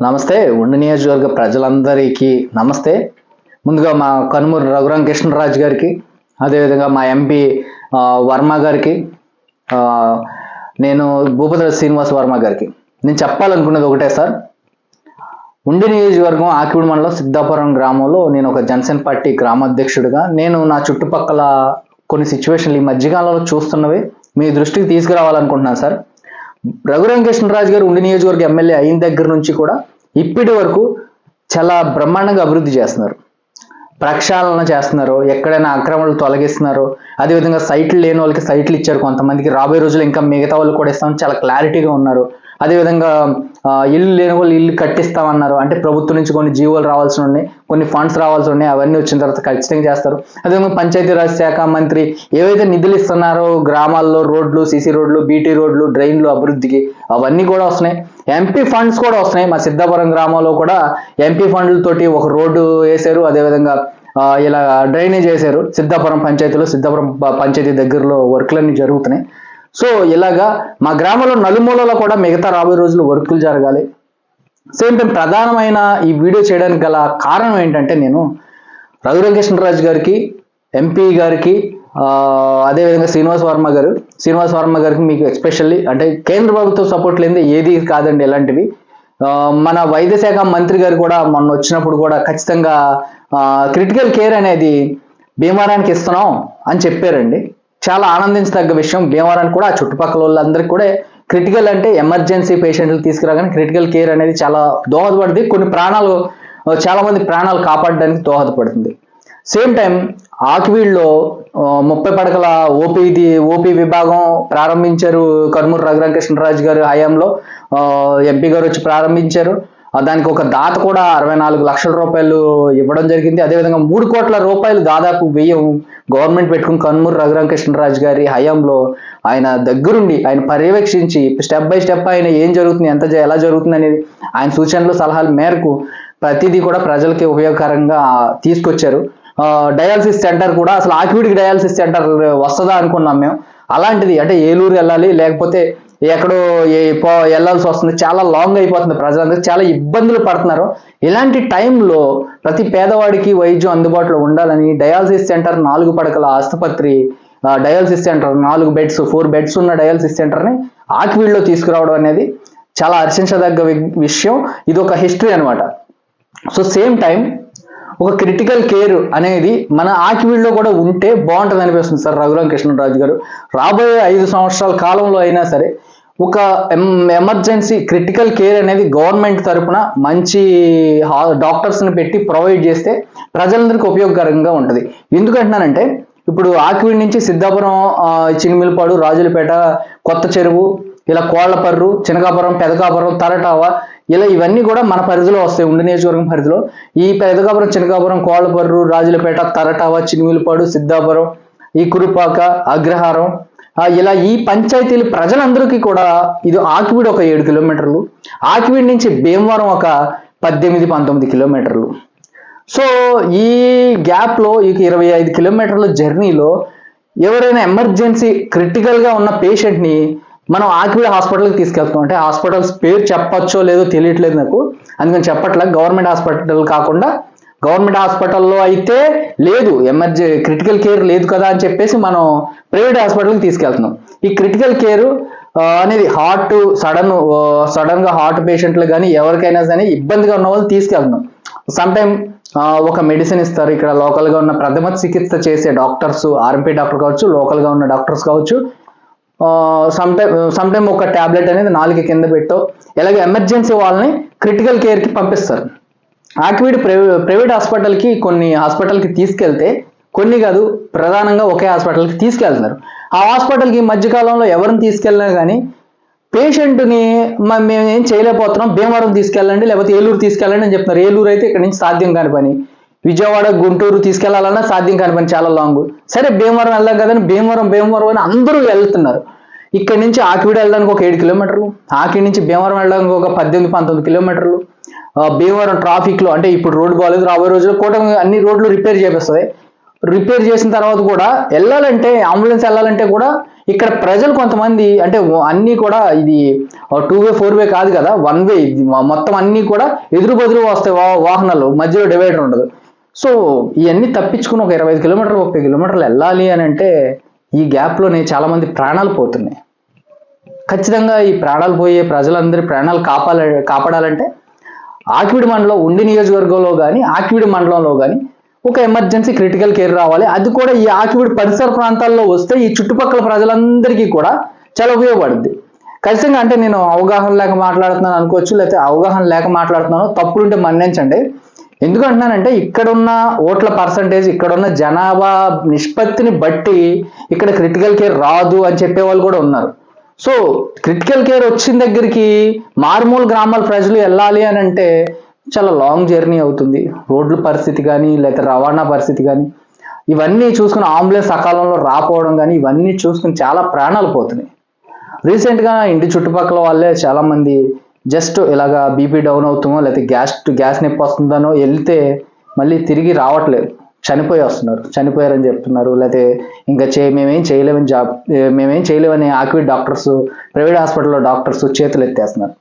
నమస్తే ఉండి నియోజకవర్గ ప్రజలందరికీ నమస్తే. ముందుగా మా కనుమూరు రఘురామ కృష్ణరాజు గారికి అదేవిధంగా మా ఎంపీ వర్మ గారికి నేను భూపతి శ్రీనివాస్ వర్మ గారికి. నేను చెప్పాలనుకున్నది ఒకటే సార్. ఉండి నియోజకవర్గం ఆకివిడి మండలం సిద్ధాపురం గ్రామంలో నేను ఒక జనసేన పార్టీ గ్రామాధ్యక్షుడిగా నేను నా చుట్టుపక్కల కొన్ని సిచ్యువేషన్లు ఈ మధ్యకాలంలో చూస్తున్నవి మీ దృష్టికి తీసుకురావాలనుకుంటున్నాను సార్. రఘురామకృష్ణరాజు గారు ఉండి నియోజకవర్గ ఎమ్మెల్యే అయిన దగ్గర నుంచి కూడా ఇప్పటి వరకు చాలా బ్రహ్మాండంగా అభివృద్ధి చేస్తున్నారు. ప్రక్షాళన చేస్తున్నారు. ఎక్కడైనా అక్రమాలు తొలగిస్తున్నారు. అదేవిధంగా సైట్లు లేని వాళ్ళకి సైట్లు ఇచ్చారు. కొంతమందికి రాబోయే రోజులు ఇంకా మిగతా వాళ్ళు కూడా ఇస్తామని చాలా క్లారిటీగా ఉన్నారు. అదేవిధంగా ఇల్లు లేని వాళ్ళు ఇల్లు కట్టిస్తామన్నారు. అంటే ప్రభుత్వం నుంచి కొన్ని జీవోలు రావాల్సి ఉన్నాయి కొన్ని ఫండ్స్ రావాల్సి ఉన్నాయి అవన్నీ వచ్చిన తర్వాత ఖచ్చితంగా చేస్తారు. అదేవిధంగా పంచాయతీరాజ్ శాఖ మంత్రి ఏవైతే నిధులు ఇస్తున్నారో గ్రామాల్లో రోడ్లు సీసీ రోడ్లు బీటీ రోడ్లు డ్రైన్లు అభివృద్ధికి అవన్నీ కూడా వస్తున్నాయి. ఎంపీ ఫండ్స్ కూడా వస్తున్నాయి. మా సిద్ధాపురం గ్రామంలో కూడా ఎంపీ ఫండ్లతోటి ఒక రోడ్డు వేశారు. అదేవిధంగా ఇలా డ్రైనేజ్ వేశారు. సిద్ధాపురం పంచాయతీలో సిద్ధాపురం పంచాయతీ దగ్గరలో వర్క్లన్నీ జరుగుతున్నాయి. సో ఇలాగా మా గ్రామంలో నలుమూలలో కూడా మిగతా రాబోయే రోజులు వర్కులు జరగాలి. సేమ్ టైం ప్రధానమైన ఈ వీడియో చేయడానికి గల కారణం ఏంటంటే నేను రఘురామకృష్ణరాజు గారికి ఎంపీ గారికి అదేవిధంగా శ్రీనివాస్ వర్మ గారు శ్రీనివాస్ వర్మ గారికి మీకు ఎస్పెషల్లీ అంటే కేంద్ర ప్రభుత్వం సపోర్ట్ లేనిదే ఏది కాదండి ఎలాంటివి మన వైద్య శాఖ మంత్రి గారు కూడా మొన్న వచ్చినప్పుడు కూడా ఖచ్చితంగా క్రిటికల్ కేర్ అనేది భీమవరానికి ఇస్తున్నాం అని చెప్పారండి. చాలా ఆనందించదగ్గ విషయం భీమవరానికి కూడా ఆ చుట్టుపక్కల వాళ్ళందరికీ కూడా క్రిటికల్ అంటే ఎమర్జెన్సీ పేషెంట్లు తీసుకురాగానే క్రిటికల్ కేర్ అనేది చాలా దోహదపడుతుంది. కొన్ని ప్రాణాలు చాలా మంది ప్రాణాలు కాపాడడానికి దోహదపడుతుంది. సేమ్ టైం ఆకివీడ్లో ముప్పై పడకల ఓపీది ఓపీ విభాగం ప్రారంభించారు కర్మూరు రఘురామకృష్ణరాజు గారు హయాంలో. ఎంపీ గారు వచ్చి ప్రారంభించారు. దానికి ఒక దాత కూడా అరవై నాలుగు లక్షల రూపాయలు ఇవ్వడం జరిగింది. అదేవిధంగా మూడు కోట్ల రూపాయలు దాదాపు వ్యయం గవర్నమెంట్ పెట్టుకుని కన్మూరు రఘురామకృష్ణరాజు గారి హయాంలో ఆయన దగ్గరుండి ఆయన పర్యవేక్షించి స్టెప్ బై స్టెప్ ఆయన ఏం జరుగుతుంది ఎంత ఎలా జరుగుతుంది అనేది ఆయన సూచనలు సలహాల మేరకు ప్రతిదీ కూడా ప్రజలకి ఉపయోగకరంగా తీసుకొచ్చారు. డయాలసిస్ సెంటర్ కూడా అసలు ఆక్యుడికి డయాలసిస్ సెంటర్ వస్తుందా అనుకున్నాం మేము. అలాంటిది అంటే ఏలూరు వెళ్ళాలి లేకపోతే ఎక్కడో ఏ- పో- వెళ్ళాల్సి వస్తుంది. చాలా లాంగ్ అయిపోతుంది ప్రజలందరూ. చాలా ఇబ్బందులు పడుతున్నారు. ఇలాంటి టైంలో ప్రతి పేదవాడికి వైద్యం అందుబాటులో ఉండాలని డయాలసిస్ సెంటర్ నాలుగు పడకల ఆసుపత్రి డయాలసిస్ సెంటర్ నాలుగు బెడ్స్ ఫోర్ బెడ్స్ ఉన్న డయాలసిస్ సెంటర్ని ఆక్వీడ్లో తీసుకురావడం అనేది చాలా హర్షించదగ్గ వి- విషయం. ఇది ఒక హిస్టరీ అన్నమాట. సో సేమ్ టైం ఒక క్రిటికల్ కేర్ అనేది మన ఆకివీడ్లో కూడా ఉంటే బాగుంటుంది అనిపిస్తుంది సార్ రఘురామ కృష్ణరాజు గారు. రాబోయే ఐదు సంవత్సరాల కాలంలో అయినా సరే ఒక ఎమర్జెన్సీ క్రిటికల్ కేర్ అనేది గవర్నమెంట్ తరపున మంచి డాక్టర్స్ని పెట్టి ప్రొవైడ్ చేస్తే ప్రజలందరికీ ఉపయోగకరంగా ఉంటుంది. ఎందుకంటున్నానంటే ఇప్పుడు ఆకివీడి నుంచి సిద్ధాపురం చినిమిలపాడు రాజులపేట కొత్త చెరువు ఇలా కోళ్ళపర్రు చినకాపురం పెదకాపురం తరటావ ఇలా ఇవన్నీ కూడా మన పరిధిలో వస్తాయి ఉండి నియోజకవర్గం పరిధిలో. ఈ పెదకాపురం చినకాపురం కోళ్ళపర్రు రాజులపేట తరటావ చినిమిలపాడు సిద్ధాపురం ఈ కురుపాక అగ్రహారం ఇలా ఈ పంచాయతీలు ప్రజలందరికీ కూడా ఇది ఆకివీడు ఒక ఏడు కిలోమీటర్లు ఆకివీడి నుంచి భీమవరం ఒక పద్దెనిమిది పంతొమ్మిది కిలోమీటర్లు. సో ఈ గ్యాప్లో ఈ ఇరవై ఐదు కిలోమీటర్ల జర్నీలో ఎవరైనా ఎమర్జెన్సీ క్రిటికల్గా ఉన్న పేషెంట్ని మనం ఆకివీడ హాస్పిటల్కి తీసుకెళ్తాం అంటే హాస్పిటల్స్ పేరు చెప్పచ్చో లేదో తెలియట్లేదు నాకు. అందుకని చెప్పట్లే గవర్నమెంట్ హాస్పిటల్ కాకుండా గవర్నమెంట్ హాస్పిటల్లో అయితే లేదు ఎమర్జె క్రిటికల్ కేర్ లేదు కదా అని చెప్పేసి మనం ప్రైవేట్ హాస్పిటల్కి తీసుకెళ్తున్నాం. ఈ క్రిటికల్ కేర్ అనేది హార్ట్ సడన్ సడన్గా హార్ట్ పేషెంట్లు కానీ ఎవరికైనా సరే ఇబ్బందిగా ఉన్న వాళ్ళు తీసుకెళ్తున్నాం. సమ్ టైమ్ ఒక మెడిసిన్ ఇస్తారు. ఇక్కడ లోకల్గా ఉన్న ప్రథమ చికిత్స చేసే డాక్టర్స్ ఆర్ఎంపీ డాక్టర్ కావచ్చు లోకల్గా ఉన్న డాక్టర్స్ కావచ్చు సమ్ టైమ్ సమ్ టైమ్ ఒక టాబ్లెట్ అనేది నాలుగు కింద పెట్టో ఇలాగ ఎమర్జెన్సీ వాళ్ళని క్రిటికల్ కేర్కి పంపిస్తారు. ఆక్విడ్ ప్రైవే ప్రైవేట్ హాస్పిటల్కి కొన్ని హాస్పిటల్కి తీసుకెళ్తే కొన్ని కాదు ప్రధానంగా ఒకే హాస్పిటల్కి తీసుకెళ్తున్నారు. ఆ హాస్పిటల్కి మధ్యకాలంలో ఎవరిని తీసుకెళ్ళినా కానీ పేషెంట్ని మేము ఏం చేయలేకపోతున్నాం భీమవరం తీసుకెళ్ళండి లేకపోతే ఏలూరు తీసుకెళ్ళండి అని చెప్తున్నారు. ఏలూరు అయితే ఇక్కడ నుంచి సాధ్యం కాని పని. విజయవాడ గుంటూరు తీసుకెళ్ళాలన్నా సాధ్యం కాని పని చాలా లాంగ్. సరే భీమవరం వెళ్దాం కదని భీమవరం భీమవరం అని అందరూ వెళ్తున్నారు. ఇక్కడ నుంచి ఆకివీడు వెళ్ళడానికి ఒక ఏడు కిలోమీటర్లు ఆకిడి నుంచి భీమవరం వెళ్ళడానికి ఒక పద్దెనిమిది పంతొమ్మిది కిలోమీటర్లు. భీమవరం ట్రాఫిక్లో అంటే ఇప్పుడు రోడ్డు బాగాలేదు రాబోయే రోజుల్లో కూటమి అన్ని రోడ్లు రిపేర్ చేపిస్తుంది. రిపేర్ చేసిన తర్వాత కూడా వెళ్ళాలంటే అంబులెన్స్ వెళ్ళాలంటే కూడా ఇక్కడ ప్రజలు కొంతమంది అంటే అన్నీ కూడా ఇది టూ వే ఫోర్ వే కాదు కదా వన్ వే ఇది మొత్తం అన్నీ కూడా ఎదురు బదురు వస్తాయి వాహనాలు మధ్యలో డివైడర్ ఉండదు. సో ఇవన్నీ తప్పించుకుని ఒక ఇరవై ఐదు కిలోమీటర్లు ముప్పై కిలోమీటర్లు వెళ్ళాలి అని అంటే ఈ గ్యాప్లోనే చాలా మంది ప్రాణాలు పోతున్నాయి. ఖచ్చితంగా ఈ ప్రాణాలు పోయే ప్రజలందరి ప్రాణాలు కాపాల కాపాడాలంటే ఆకివిడి మండలం ఉండి నియోజకవర్గంలో కానీ ఆకివిడి మండలంలో కానీ ఒక ఎమర్జెన్సీ క్రిటికల్ కేర్ రావాలి. అది కూడా ఈ ఆకివిడి పరిసర ప్రాంతాల్లో వస్తే ఈ చుట్టుపక్కల ప్రజలందరికీ కూడా చాలా ఉపయోగపడుద్ది. ఖచ్చితంగా అంటే నేను అవగాహన లేక మాట్లాడుతున్నాను అనుకోవచ్చు లేకపోతే అవగాహన లేక మాట్లాడుతున్నాను తప్పులుంటే మన్నించండి. ఎందుకంటున్నానంటే ఇక్కడున్న ఓట్ల పర్సంటేజ్ ఇక్కడున్న జనాభా నిష్పత్తిని బట్టి ఇక్కడ క్రిటికల్ కేర్ రాదు అని చెప్పే వాళ్ళు కూడా ఉన్నారు. సో క్రిటికల్ కేర్ వచ్చిన దగ్గరికి మారుమూల గ్రామాల ప్రజలు వెళ్ళాలి అని అంటే చాలా లాంగ్ జర్నీ అవుతుంది. రోడ్ల పరిస్థితి కానీ లేకపోతే రవాణా పరిస్థితి కానీ ఇవన్నీ చూసుకుని అంబులెన్స్ సకాలంలో రాకపోవడం కానీ ఇవన్నీ చూసుకుని చాలా ప్రాణాలు పోతున్నాయి. రీసెంట్గా ఇంటి చుట్టుపక్కల వాళ్ళే చాలామంది జస్ట్ ఇలాగా బీపీ డౌన్ అవుతుందో లేకపోతే గ్యాస్ గ్యాస్ నొప్పి వస్తుందనో వెళ్తే మళ్ళీ తిరిగి రావట్లేదు. చనిపోయి వస్తున్నారు. చనిపోయారని చెప్తున్నారు. లేకపోతే ఇంకా చే మేమేం చేయలేమని జాబ్ మేమేం చేయలేమని ఆక్విడ్ డాక్టర్స్ ప్రైవేట్ హాస్పిటల్లో డాక్టర్స్ చేతులు ఎత్తేస్తున్నారు.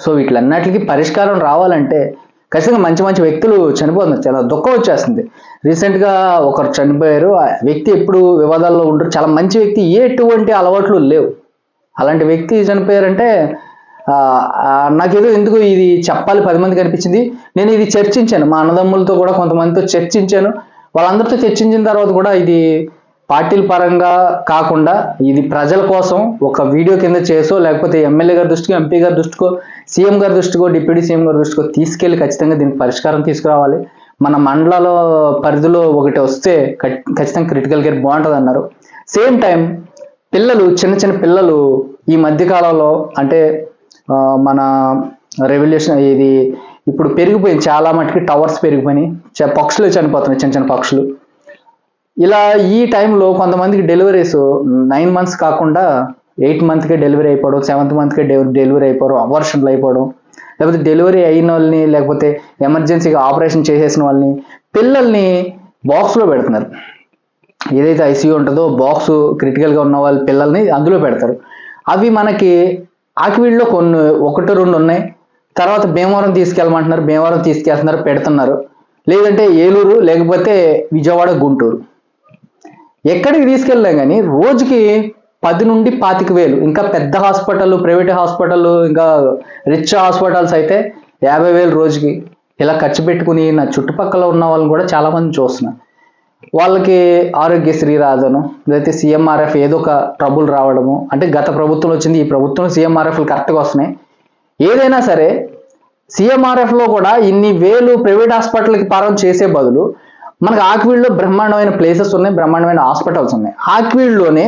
సో వీటిలన్నిటికీ పరిష్కారం రావాలంటే ఖచ్చితంగా మంచి మంచి వ్యక్తులు చనిపోతున్నారు. చాలా దుఃఖం వచ్చేస్తుంది. రీసెంట్గా ఒకరు చనిపోయారు. ఆ వ్యక్తి ఎప్పుడు వివాదాల్లో ఉంటారు చాలా మంచి వ్యక్తి. ఎటువంటి అలవాట్లు లేవు. అలాంటి వ్యక్తి చనిపోయారంటే నాకేదో ఎందుకు ఇది చెప్పాలి పది మందికి అనిపించింది. నేను ఇది చర్చించాను మా అన్నదమ్ములతో కూడా కొంతమందితో చర్చించాను. వాళ్ళందరితో చర్చించిన తర్వాత కూడా ఇది పార్టీల పరంగా కాకుండా ఇది ప్రజల కోసం ఒక వీడియో కింద చేసో లేకపోతే ఎమ్మెల్యే గారి దృష్టికో ఎంపీ గారి దృష్టికో సీఎం గారి దృష్టికో డిప్యూటీ సీఎం గారి దృష్టికో తీసుకెళ్ళి ఖచ్చితంగా దీనికి పరిష్కారం తీసుకురావాలి. మన మండలాల పరిధిలో ఒకటి వస్తే ఖచ్చితంగా క్రిటికల్ కేర్ బాగుంటుంది అన్నారు సేమ్ టైం పిల్లలు చిన్న చిన్న పిల్లలు ఈ మధ్య కాలంలో అంటే మన రెవల్యూషన్ ఇది ఇప్పుడు పెరిగిపోయింది. చాలా మటుకి టవర్స్ పెరిగిపోయినాయి. చ- పక్షులు చనిపోతున్నాయి చిన్న చిన్న పక్షులు. ఇలా ఈ టైంలో కొంతమందికి డెలివరీస్ నైన్ మంత్స్ కాకుండా ఎయిట్ మంత్కే డెలివరీ అయిపోవడం సెవెంత్ మంత్కే డెలివరీ అయిపోవడం అవర్షన్లు అయిపోవడం లేకపోతే డెలివరీ అయిన వాళ్ళని లేకపోతే ఎమర్జెన్సీగా ఆపరేషన్ చేసేసిన వాళ్ళని పిల్లల్ని బాక్స్లో పెడుతున్నారు. ఏదైతే ఐసీయూ ఉంటుందో బాక్స్ క్రిటికల్గా ఉన్న వాళ్ళ పిల్లల్ని అందులో పెడతారు. అవి మనకి ఆకివీడులో కొన్ని ఒకటి రెండు ఉన్నాయి. తర్వాత భీమవరం తీసుకెళ్ళమంటున్నారు భీమవరం తీసుకెళ్తున్నారు పెడుతున్నారు. లేదంటే ఏలూరు లేకపోతే విజయవాడ గుంటూరు. ఎక్కడికి తీసుకెళ్ళాం కానీ రోజుకి పది నుండి పాతిక వేలు ఇంకా పెద్ద హాస్పిటల్ ప్రైవేట్ హాస్పిటల్ ఇంకా రిచ్ హాస్పిటల్స్ అయితే యాభై వేలు రోజుకి. ఇలా ఖర్చు పెట్టుకుని నా చుట్టుపక్కల ఉన్న వాళ్ళని కూడా చాలామంది చూస్తున్నాను వాళ్ళకి ఆరోగ్యశ్రీ రాదను లేకపోతే సీఎంఆర్ఎఫ్ ఏదో ఒక ట్రబుల్ రావడము. అంటే గత ప్రభుత్వం వచ్చింది ఈ ప్రభుత్వం సీఎంఆర్ఎఫ్లు కరెక్ట్గా వస్తున్నాయి. ఏదైనా సరే సీఎంఆర్ఎఫ్లో కూడా ఇన్ని వేలు ప్రైవేట్ హాస్పిటల్కి పారం చేసే బదులు మనకు ఆక్వీడ్లో బ్రహ్మాండమైన ప్లేసెస్ ఉన్నాయి బ్రహ్మాండమైన హాస్పిటల్స్ ఉన్నాయి. ఆక్వీడ్లోనే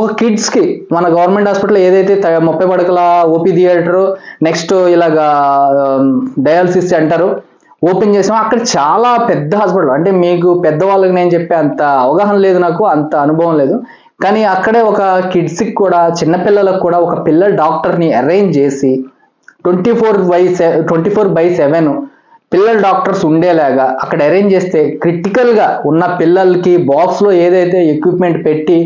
ఒక కిడ్స్కి మన గవర్నమెంట్ హాస్పిటల్ ఏదైతే ముప్పై పడకల ఓపీ థియేటర్ నెక్స్ట్ ఇలాగా డయాలసిస్ సెంటరు ఓపెన్ చేసాం. అక్కడ చాలా పెద్ద హాస్పిటల్ అంటే మీకు పెద్దవాళ్ళకి నేను చెప్పే అంత అవగాహన లేదు నాకు అంత అనుభవం లేదు. కానీ అక్కడే ఒక కిడ్స్కి కూడా చిన్నపిల్లలకు కూడా ఒక పిల్ల డాక్టర్ని అరేంజ్ చేసి twenty four by twenty four by seven పిల్లల డాక్టర్స్ ఉండేలాగా అక్కడ అరేంజ్ చేస్తే క్రిటికల్గా ఉన్న పిల్లలకి బాక్స్లో ఏదైతే ఎక్విప్మెంట్ పెట్టి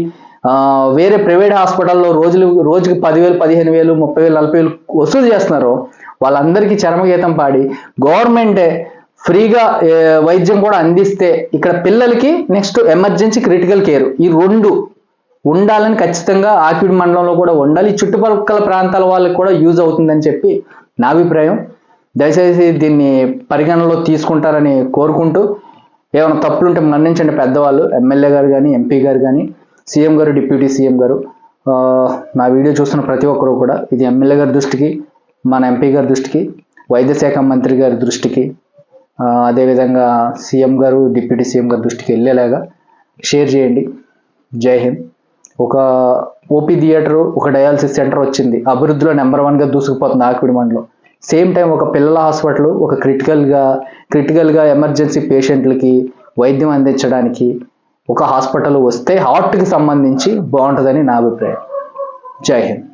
వేరే ప్రైవేట్ హాస్పిటల్లో రోజులు రోజుకి పదివేలు పదిహేను వేలు ముప్పై వేలు నలభై వేలు వసూలు చేస్తున్నారో వాళ్ళందరికీ చరమగీతం పాడి గవర్నమెంటే ఫ్రీగా వైద్యం కూడా అందిస్తే ఇక్కడ పిల్లలకి నెక్స్ట్ ఎమర్జెన్సీ క్రిటికల్ కేర్ ఈ రెండు ఉండాలని ఖచ్చితంగా ఆకిడి మండలంలో కూడా ఉండాలి. చుట్టుపక్కల ప్రాంతాల వాళ్ళకి కూడా యూజ్ అవుతుందని చెప్పి నా అభిప్రాయం. దయచేసి దీన్ని పరిగణనలో తీసుకుంటారని కోరుకుంటూ ఏమైనా తప్పులుంటే మన్నించండి పెద్దవాళ్ళు ఎమ్మెల్యే గారు కానీ ఎంపీ గారు కానీ సీఎం గారు డిప్యూటీ సీఎం గారు. నా వీడియో చూస్తున్న ప్రతి ఒక్కరూ కూడా ఇది ఎమ్మెల్యే గారి దృష్టికి మన ఎంపీ గారి దృష్టికి వైద్య శాఖ మంత్రి గారి దృష్టికి అదేవిధంగా సీఎం గారు డిప్యూటీ సీఎం గారి దృష్టికి వెళ్ళేలాగా షేర్ చేయండి. జై హింద్. ఒక ఓపీ థియేటర్ ఒక డయాలసిస్ సెంటర్ వచ్చింది. అభివృద్ధిలో నెంబర్ వన్గా దూసుకుపోతుంది ఆకుడి మండలం. సేమ్ టైం ఒక పిల్లల హాస్పిటల్ ఒక క్రిటికల్గా క్రిటికల్గా ఎమర్జెన్సీ పేషెంట్లకి వైద్యం అందించడానికి ఒక హాస్పిటల్ వస్తే హార్ట్కి సంబంధించి బాగుంటుందని నా అభిప్రాయం. జై హింద్.